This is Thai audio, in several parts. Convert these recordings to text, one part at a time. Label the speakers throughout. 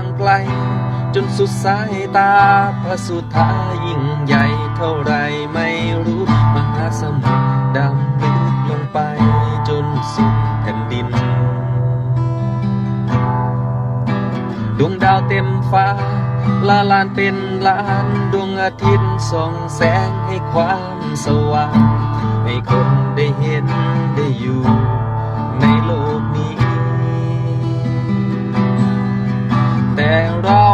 Speaker 1: ากว้างไกล จนสุดสายตาพระสุธายิ่งใหญ่เท่าไรไม่รู้มหาสมุทรดำลึกลงไปจนสุดแผ่นดิน ดวงดาวเต็มฟ้าลาลานเป็นล้านดวงอาทิตย์ส่องแสงให้ความสว่าง ให้คนได้เห็นได้อยู่ เรา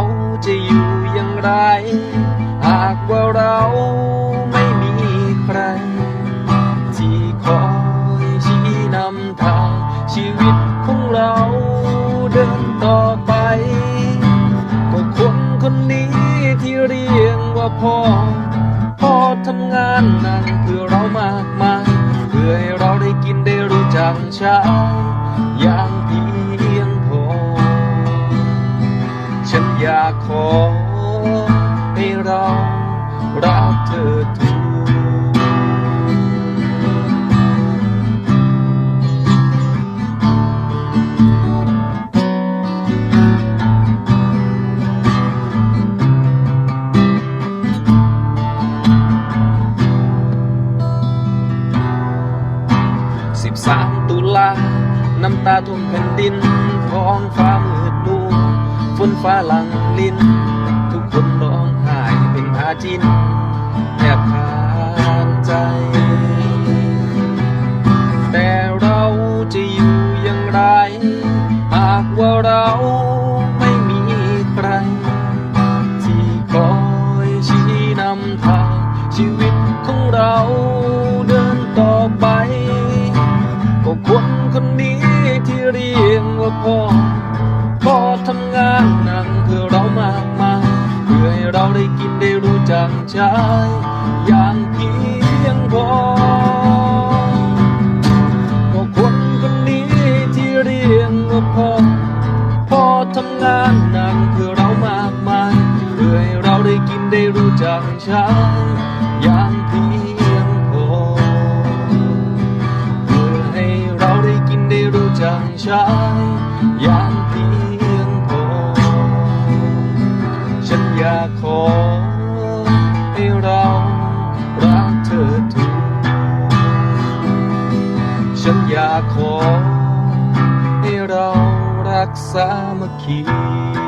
Speaker 1: จะอยู่อย่างไร หากว่าเราไม่มีใคร ที่คอยชี้นำทางชีวิตของเราเดินต่อไป ก็คนคนนี้ที่เรียกว่าพ่อ พ่อทำงานหนักเพื่อเรามากมาย เพื่อให้เราได้กินได้รู้จักใช้อย่าง อยากขอให้เรารักเธอทุกสิบสามตุลา น้ำตาท่วมแผ่นดินท้องฟ้า ฝนฟ้าหลังลินทุกคนร้องไห้เป็นอาจินแทบขาดใจ แต่เราจะอยู่อย่างไร หากว่าเราไม่มีใคร ที่คอยชี้นำทางชีวิต ได้กินได้รู้จักใช้อย่างเพียงพอก็คนคนนี้ที่เรียกว่าพ่อพ่อทำงานหนักเพื่อเรามากมายเพื่อให้เราได้กินได้รู้จักใช้อย่างเพียงพอเพื่อให้เราได้กินได้รู้จักใช้อย่าง ขอให้เรารักเธอถูกฉันอยากขอให้เรารักสามัคคี